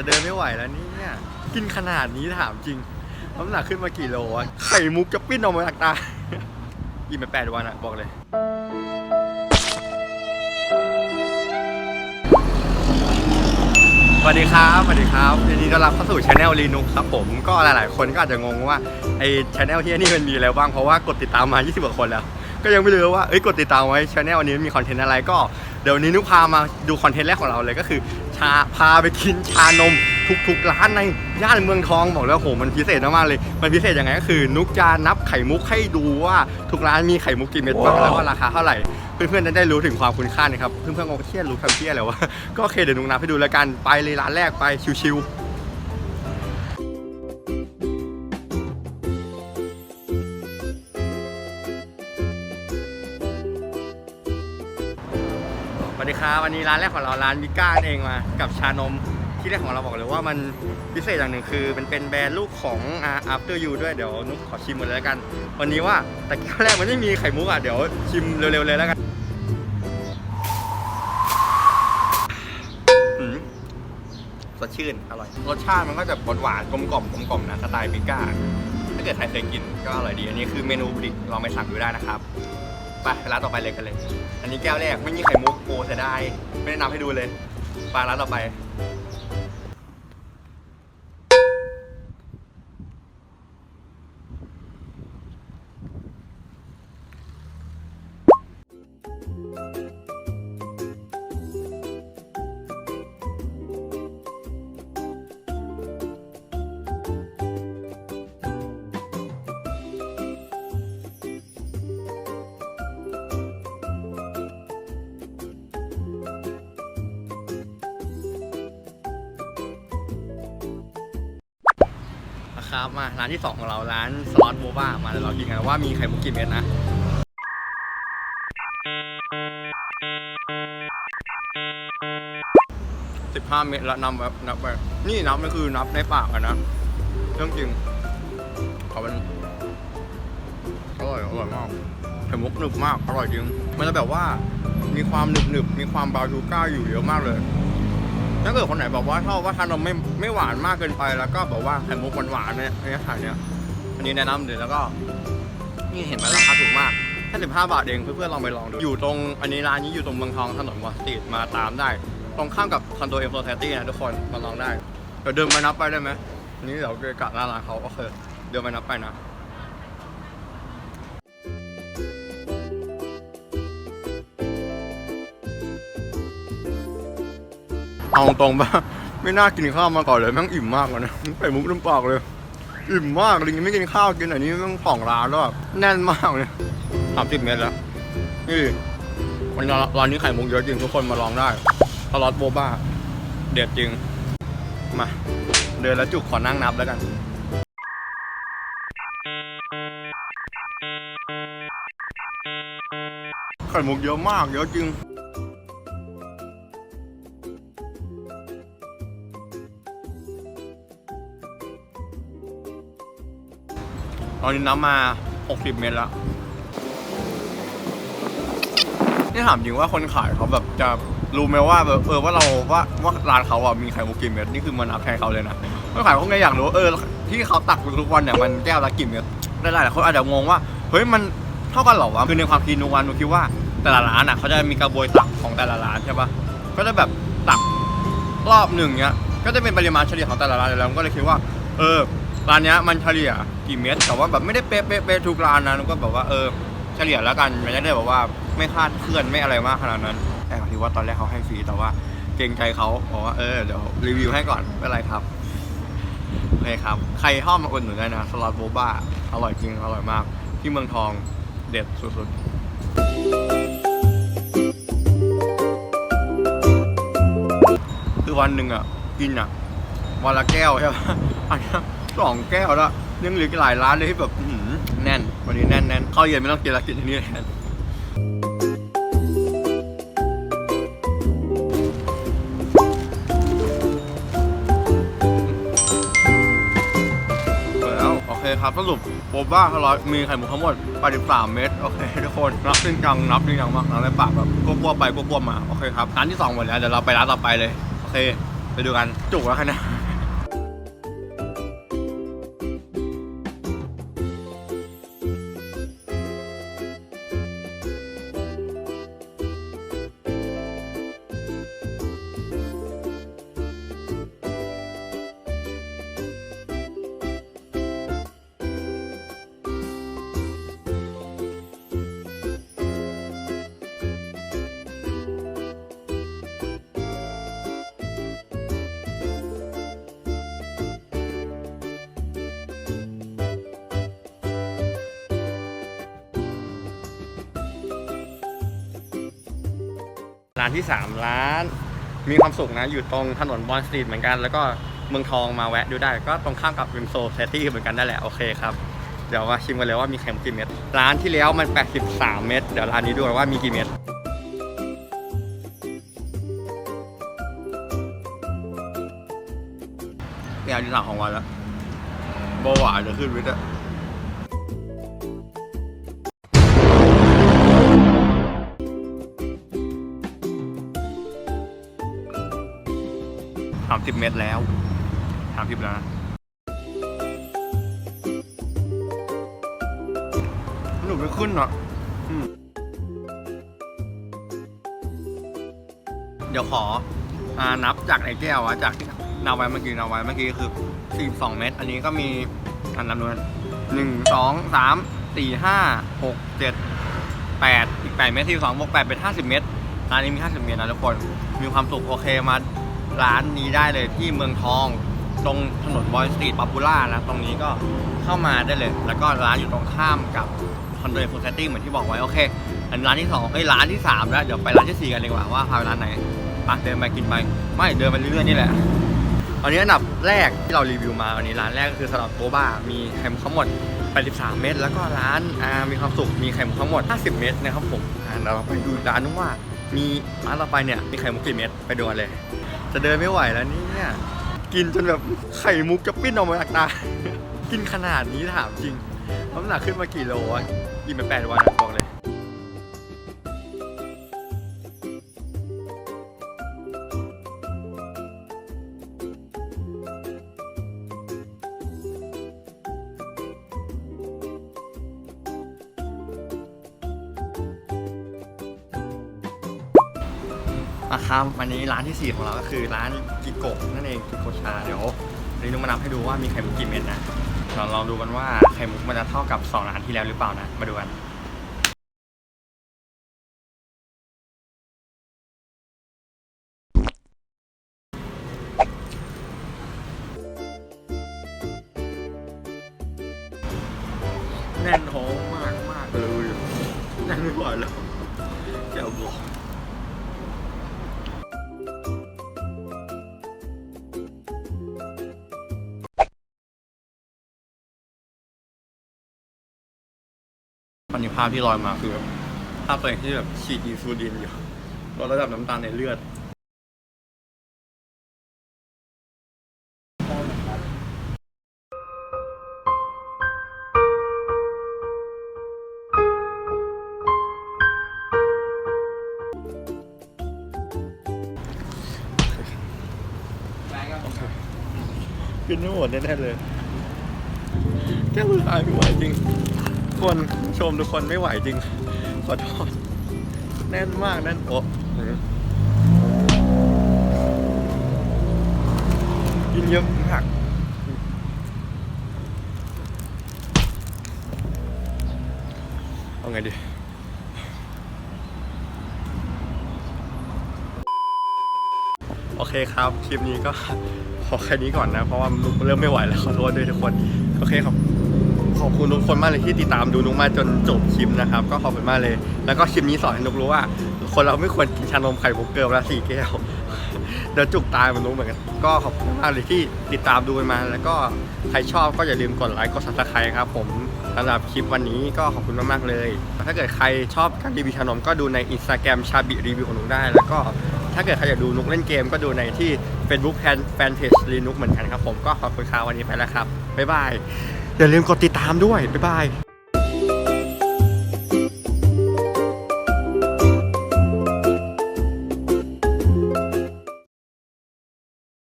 จะเดินไม่ไหวแล้วเนี่ยกินขนาดนี้ถามจริงน้ำหนักขึ้นมากี่โลวะไข่มุกจะปิ้นออกมาจากตากินไปแปดวันอะบอกเลยสวัสดีครับสวัสดีครับยินดีต้อนรับเข้าสู่ช anel รีนุกครับผมก็หลาย ๆ คนก็อาจจะงงว่าไอช anel ที่นี่มันมีอะไรบ้างเพราะว่ากดติดตามมา 20กว่าคนแล้ว ก็ยังไม่รู้ว่าเอ้ยกดติดตามไว้ช anel อันนี้มีคอนเทนต์อะไรก็เดี๋ยวนี้นุกพามาดูคอนเทนต์แรกของเราเลยก็คือ ชาพาไปกินชานมทุกๆร้านในย่านเมืองทองบอกแล้วโหมันพิเศษมากๆเลย มันพิเศษยังไงก็คือ นุกจะนับไข่มุกให้ดูว่าทุกร้านมีไข่มุกกี่เม็ดบ้างแล้วก็ราคาเท่าไหร่ เพื่อนๆจะได้รู้ถึงความคุณค่านะครับเพื่อนๆก็เครียดรู้คำเครียดแล้วว่าก็โอเคเดี๋ยวนุกนับให้ดูแล้วกันไปเลยร้านแรกไปชิวๆ วัสดีครับวันนี้ร้านแรกของเราร้านมิก้าเองมากับชานมที่แรกของเราบอกเลยว่ามันพิเศษอย่างหนึ่งคือมันเป็นแบรนด์ลูกของ After You ด้วยเดี๋ยวนุ๊กขอชิมหมดเลยแล้วกัน วันนี้ว่าแต่แก้วแรกมันไม่มีไข่มุกอะเดี๋ยวชิมเร็วๆเลยแล้วกันอืมสดชื่นอร่อยรสชาติมันก็จะหวานๆกลมกล่อมกลมกล่อมนะสไตล์ปิก้าถ้าเกิดใครเคยกินก็อร่อยดี อันนี้คือเมนูผลิตลองไปสั่งดูได้นะครับ ไปร้านต่อไปเลยกันเลย อันนี้แก้วแรกไม่มีไข่มุกโอ้เสียดายไม่ได้นำให้ดูเลยไปร้านต่อไป ครับมาร้านที่สองของเราร้านสล็อตโบบ้ามาเดี๋ยวเรากินกันว่ามีไข่มุกกี่เม็ดนะสิบห้าเม็ดแล้วนำแบบนับไปนี่นับไม่คือนับในปากอะนะเรื่องจริงเขาเป็นอร่อยอร่อยมากไข่มุกหนึบมากอร่อยจริงมันจะแบบว่ามีความหนึบหนึบมีความบาวชูก้าอยู่เยอะมากเลย ถ้าเกิดคนไหนบอกว่าชอบว่าทานนมไม่ไม่หวานมากเกินไปแล้วก็บอกว่าไข่มุกหวานๆเนี่ยในขายเนี้ยอันนี้แนะนำเลยแล้วก็ นี่เห็นไหมราคาถูกมากแค่สิบห้าบาทเองเพื่อนๆลองไปลองดูอยู่ตรงอันนี้ร้านนี้อยู่ตรงเมืองทองถนนวอสตีดมาตามได้ ตรงข้ามกับคอนโดเอ็มโซแทตี้นะทุกคนมาลองได้เดี๋ยวเดินมานับไปได้ไหมนนี้เดี๋ยวเกะกะหน้าร้านเขาโอเคเดินมานับไปนะ เอาตรงป่ะไม่น่ากินข้าวมาก่อนเลยแม่งอิ่มมากเลยนะไข่มุกน้ำปากเลย อิ่มมากเลยยังไม่กินข้าวกินอันนี้ต้องสองร้านแล้วแบบแน่นมากเลยสามสิบเมตรแล้วนี่วันร้านนี้ไข่มุกเยอะจริงทุกคนมาลองได้ตลอดโบบ้า เด็ดจริง มา เดินแล้วจุกขอนั่งนับแล้วกันไข่มุกเยอะมากเยอะจริง ตอนนี้น้ำมา 60 เมตรแล้ว นี่ถามจริงว่าคนขายเขาแบบจะรู้ไหมว่าแบบเออว่าเราว่าว่าร้านเขาอะมีไข่มุกกี่เม็ดนี่คือมันนับแทนเขาเลยนะคนขายเขาไงอยากรู้เออที่เขาตักทุกวันเนี่ยมันแก้วละกี่เม็ดหลายๆคนอาจจะงงว่าเฮ้ยมันเท่ากันเหรอวะคือในความคิดนุวันนุคิดว่าแต่ละร้านอะเขาจะมีกระบวยตักของแต่ละร้านใช่ปะก็จะแบบตักรอบหนึ่งเนี้ยก็จะเป็นปริมาณเฉลี่ยของแต่ละร้านแล้วก็เลยคิดว่า เออ ร้านเนี้ยมันเฉลี่ยกี่เม็ดแต่ว่าแบบไม่ได้เป๊ะเป๊ะเป๊ะทุกร้านนะนุกก็แบบว่าเออเฉลี่ยแล้วกันไม่ได้แบบว่าไม่คาดเคลื่อนไม่อะไรมากขนาดนั้นแต่ที่ว่าตอนแรกเขาให้ฟรีแต่ว่าเกรงใจเขาบอกว่าเออเดี๋ยวรีวิวให้ก่อนไม่เป็นไรครับโอเคครับ ใครชอบมาอุดหนุนได้นะสลัดโบบ้าอร่อยจริงอร่อยมาก ที่เมืองทองเด็ดสุดๆคือวันหนึ่งอะกินอะวันละแก้วใช่ปะอันนี้ สองแก้วแล้วยังเหลืออีกหลายร้านเลยที่แบบอื้อหือแน่น วันนี้แน่นแน่นข้าวเย็นไม่ต้องกินแล้วกินที่นี่แทนแล้วโอเคครับสรุปโบบ้าเขาร้อยมีไข่หมุกทั้งหมด83เม็ดโอเคทุกคนนับจริงจังนับจริงจังมากนับในปากแบบกลัวๆไปกลัวๆมาโอเคครับร้านที่สองหมดแล้วเดี๋ยวเราไปร้านต่อไปเลยโอเค ไปดูกันจุกแล้วคะเนี่ ร้านที่ 3 ร้าน มีความสุขนะอยู่ตรงถนนบอนสตรีทเหมือนกัน แล้วก็เมืองทองมาแวะดูได้ ก็ตรงข้ามกับวิมโซเซตี้เหมือนกันนั่นแหละโอเคครับ เดี๋ยวมาชิมกันเลยว่ามีไข่มุกกี่เม็ดร้านที่แล้วมัน 83 เม็ดเดี๋ยวร้านนี้ดูว่ามีกี่เม็ดแก้วที่สั่งของวันแล้วเบาหวานจะขึ้นวิทย์อะ สามสิบเมตรแล้วสามสิบแล้วนะหนูไม่ขึ้นอะอืมเดี๋ยวขออ่านับจากไอ้แก้วอะจากที่นับไว้เมื่อกี้นับไว้เมื่อกี้คือ42เมตร อันนี้ก็มีอันนับดูนะหนึ่งสองสามสี่ห้าหกเจ็ดแปดอีกแปดเมตรที่สองบวกแปดเป็นห้าสิบเมตรร้านนี้มีห้าสิบเมตรนะทุกคน มีความสุขโอเคมา ร้านนี้ได้เลยที่เมืองทอง ตรงถนนบอยสตรีทป๊อปปูล่านะ ตรงนี้ก็เข้ามาได้เลย แล้วก็ร้านอยู่ตรงข้ามกับคอนโดโฟเซตี้เหมือนที่บอกไว้ โอเค อันร้านที่สองเอ้ยร้านที่สามแล้ว เดี๋ยวไปร้านที่สี่กันดีกว่าว่าพาไปร้านไหนไปเดินไปกินไปไม่เดินไปเรื่อยๆนี่แหละอันนี้อันดับแรกที่เรารีวิวมาวันนี้ร้านแรกก็คือสลัดโบบามีไข่มุกทั้งหมด 83 เม็ดแล้วก็ร้านอามีความสุขมีไข่มุกทั้งหมด 50 เม็ดนะครับผมเดี๋ยวเราไปดูร้านนู้นว่า มีร้านต่อไปเนี่ยมีไข่มุกกี่เม็ดไปดูกันเลย จะเดินไม่ไหวแล้วเนี่ยกินจนแบบไข่มุกจะปิ้นออกมาจากตา กินขนาดนี้ถามจริงน้ำหนักขึ้นมากี่โลอะกินมาแปดวันบอก นะครับวันนี้ร้านที่ 4 ของเราก็คือร้านกิโกะนั่นเองกิโกชาเดี๋ยววันนี้นุ้งมานับให้ดูว่ามีไข่มุกกี่เม็ดนะเราลองดูกันว่าไข่มุกมันจะเท่ากับ2ร้านที่แล้วหรือเปล่านะ มาดูกันแน่นท้องมากมากเลยแน่นไม่ไหวแล้วเจ้าบอก ภาพที่ลอยมาคือแบบภาพตัวเองที่แบบฉีดอินซูลินอยู่ลดระดับน้ำตาลในเลือดกินไม่หมดแน่ๆเลย แก้วมือหายไม่ไหวจริง คนชมทุกคนไม่ไหวจริง ขอโทษ แน่นมากแน่นโอ๊ะกินเยอะมากเอาไงดีโอเคครับ คลิปนี้ก็ขอแค่นี้ก่อนนะ เพราะว่าเริ่มไม่ไหวแล้วขอโทษด้วยทุกคน โอเคครับ อบคุณทุกคนมากเลยที่ติดตามดูนุกมาจนจบคลิปนะครับ ก็ขอบคุณมากเลย แล้วก็คลิปนี้สอนให้นุกรู้ว่า คนเราไม่ควรกินชานมไข่มุกเกินละสี่แก้วเดี๋ยวจุกตายมันนุกเหมือนกัน ก็ขอบคุณมากเลยที่ติดตามดูกันมา แล้วก็ใครชอบก็อย่าลืมกดไลค์กดซับสไครต์ครับ ผมสำหรับคลิปวันนี้ก็ขอบคุณมากๆเลย ถ้าเกิดใครชอบการรีวิวชานมก็ดูใน Instagram ชาบิรีวิวของนุกได้ แล้วก็ถ้าเกิดใครอยากดูนุกเล่นเกมก็ดูในที่ Facebook แฟนเพจรีนุกเหมือนกันครับผมก็ขอบคุณครับวันนี้ไปแล้วครับบ๊ายบาย อย่าลืมกดติดตามด้วย บ๊ายบาย